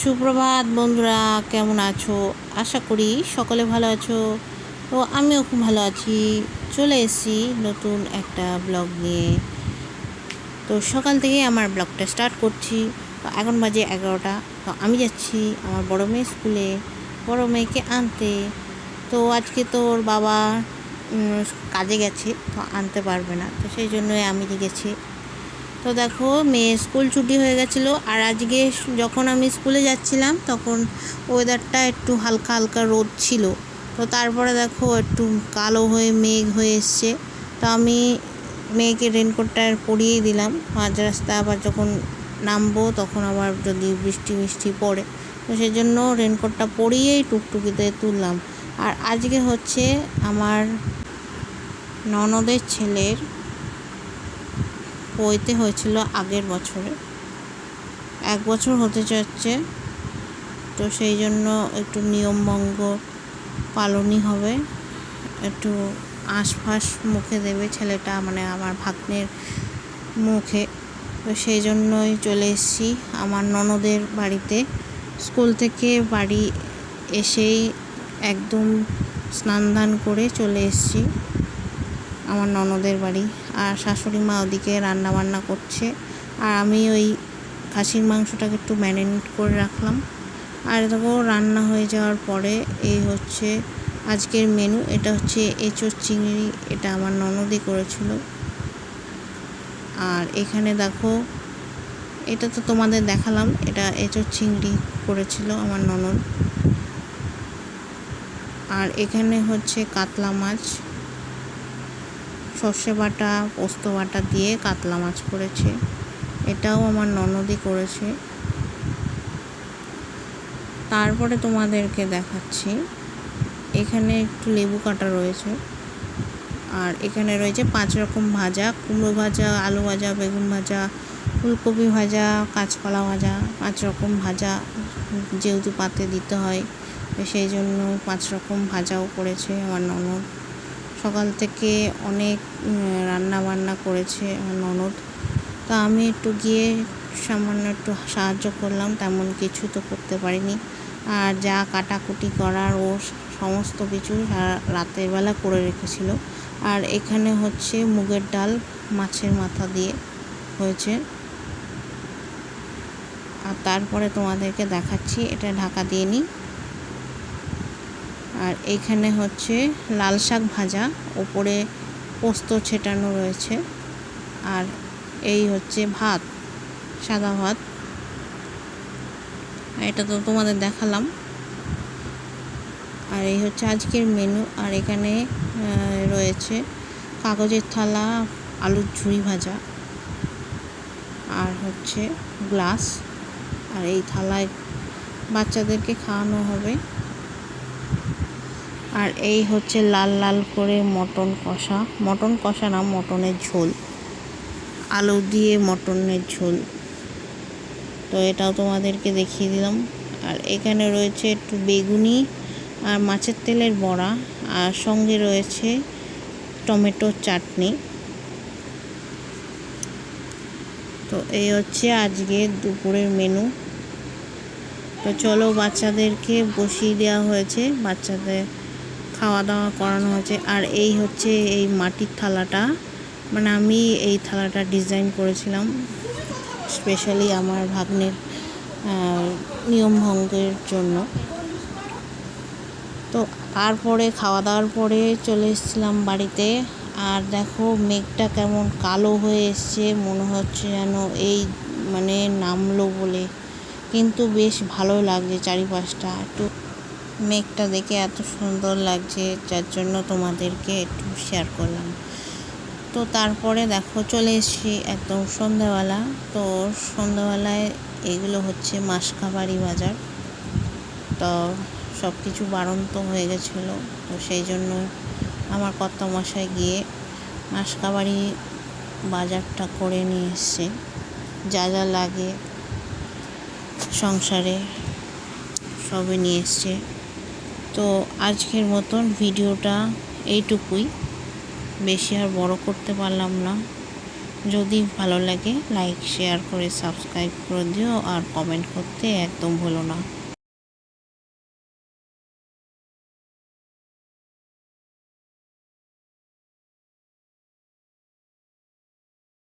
সুপ্রভাত বন্ধুরা, কেমন আছো? আশা করি সকলে ভালো আছো। তো আমিও খুব ভালো আছি। চলে এসেছি নতুন একটা ব্লগ নিয়ে। তো সকাল থেকে আমার ব্লগটা স্টার্ট করছি। তো এখন বাজে এগারোটা। তো আমি যাচ্ছি আমার বড় মেয়ে স্কুলে, বড় মেয়েকে আনতে। তো আজকে তোর বাবা কাজে গেছে, তো আনতে পারবে না। তো সেই জন্যই আমি গেছি। তো দেখো মেয়ে স্কুল ছুটি হয়ে গেছিল, আর আজকে যখন আমি স্কুলে যাচ্ছিলাম তখন ওয়েদারটা একটু হালকা হালকা রোদ ছিল। তো তারপরে দেখো একটু কালো হয়ে মেঘ হয়ে এসছে। তো আমি মেয়েকে রেনকোটটা পরিয়েই দিলাম। মাঝ রাস্তা আবার যখন নামবো তখন আবার যদি বৃষ্টি মিষ্টি পড়ে। তো সেই জন্য রেনকোটটা পরিয়েই টুকটুকিতে তুললাম। আর আজকে হচ্ছে আমার ননদের ছেলের বইতে হয়েছিল আগের বছরে। এক বছর হতে যাচ্ছে, তো সেই জন্য একটু নিয়মভঙ্গ পালনই হবে। একটু আশফাশ মুখে দেবে ছেলেটা মানে আমার ভাগ্নের মুখে। তো সেই জন্যই চলে এসেছি আমার ননদের বাড়িতে। স্কুল থেকে বাড়ি এসেই একদম স্নান দান করে চলে এসেছি। আমার ননদের বাড়ি। আর শাশুড়ি মা ওদিকে রান্না বান্না করছে। আর আমি ওই খাসির মাংসটাকে একটু ম্যারিনেট করে রাখলাম। আর দেখো, রান্না হয়ে যাওয়ার পরে এই হচ্ছে আজকের মেনু এটা হচ্ছে এঁচোর চিংড়ি। এটা আমার ননদই করেছিল। আর এখানে দেখো, এটা তো তোমাদের দেখালাম। এটা এঁচোর চিংড়ি করেছিল আমার ননদ। আর এখানে হচ্ছে কাতলা মাছ। সর্ষে বাটা, পোস্ত বাটা দিয়ে কাতলা মাছ করেছে। এটাও আমার ননদই করেছে। তারপরে তোমাদেরকে দেখাচ্ছি। এখানে একটু লেবু কাটা রয়েছে। আর এখানে রয়েছে পাঁচ রকম ভাজা। কুমড়ো ভাজা, আলু ভাজা, বেগুন ভাজা, ফুলকপি ভাজা, কাঁচকলা ভাজা, পাঁচ রকম ভাজা যেহেতু পাতে দিতে হয়, সেই জন্য পাঁচ রকম ভাজাও করেছে আমার ননদ। সকাল থেকে অনেক রান্না বান্না করেছে ননদ। তা আমি একটু গিয়ে সামান্য একটু সাহায্য করলাম, তেমন কিছু তো করতে পারিনি। আর যা কাটাকুটি করার ও সমস্ত কিছু রাতের বেলা করে রেখেছিল। আর এখানে হচ্ছে মুগের ডাল মাছের মাথা দিয়ে হয়েছে। আর তারপরে তোমাদেরকে দেখাচ্ছি, এটা ঢাকা দিয়ে নিই। আর এইখানে হচ্ছে লাল শাক ভাজা, ওপরে পোস্ত ছেটানো রয়েছে, আর এই হচ্ছে ভাত, সাদা ভাত। এটা তো তোমাদের দেখালাম। আর এই হচ্ছে আজকের মেনু আর এখানে রয়েছে কাগজের থালা, আলুর ঝুড়ি ভাজা, আর হচ্ছে গ্লাস, আর এই থালায় বাচ্চাদেরকে খাওয়ানো হবে। আর এই হচ্ছে লাল লাল করে মটন কষা। মটন কষা না, মটনের ঝোল। আলু দিয়ে মটনের ঝোল। তো এটাও তোমাদেরকে দেখিয়ে দিলাম। আর এখানে রয়েছে একটু বেগুনি আর মাছের তেলের বড়া। আর সঙ্গে রয়েছে টমেটোর চাটনি। তো এই হচ্ছে আজকে দুপুরের মেনু। তো চলো বাচ্চাদেরকে বসিয়ে দেওয়া হয়েছে। বাচ্চাদের খাওয়া দাওয়া করানো হয়েছে। আর এই হচ্ছে এই মাটির থালাটা। মানে আমি এই থালাটা ডিজাইন করেছিলাম। স্পেশালি আমার ভাগ্নের আহ, নিয়মভঙ্গের জন্য। তো তারপরে খাওয়া দাওয়ার পরে চলে এসেছিলাম বাড়িতে। আর দেখো মেঘটা কেমন কালো হয়ে এসছে। মনে হচ্ছে যেন এই মানে নামলো বলে। কিন্তু বেশ ভালো লাগছে চারিপাশটা। একটু মেঘটা দেখে এত সুন্দর লাগছে, যার জন্য তোমাদেরকে একটু শেয়ার করলাম। তো তারপরে দেখো, চলে এসেছি একদম সন্ধ্যাবেলা। তো সন্ধ্যাবেলায় এগুলো হচ্ছে মাসকাবাড়ি বাজার। তো সব কিছু বাড়ন্ত হয়ে গেছিল। তো সেই জন্য আমার কর্তামশাই গিয়ে মাসকাবাড়ি বাজারটা করে নিয়ে এসছে। যা যা লাগে সংসারে সবই নিয়ে এসছে। তো আজকের মতন ভিডিওটা এইটুকুই। বেশি আর বড় করতে পারলাম না। যদি ভালো লাগে লাইক শেয়ার করে সাবস্ক্রাইব করে দিও আর কমেন্ট করতে একদম ভুলো না।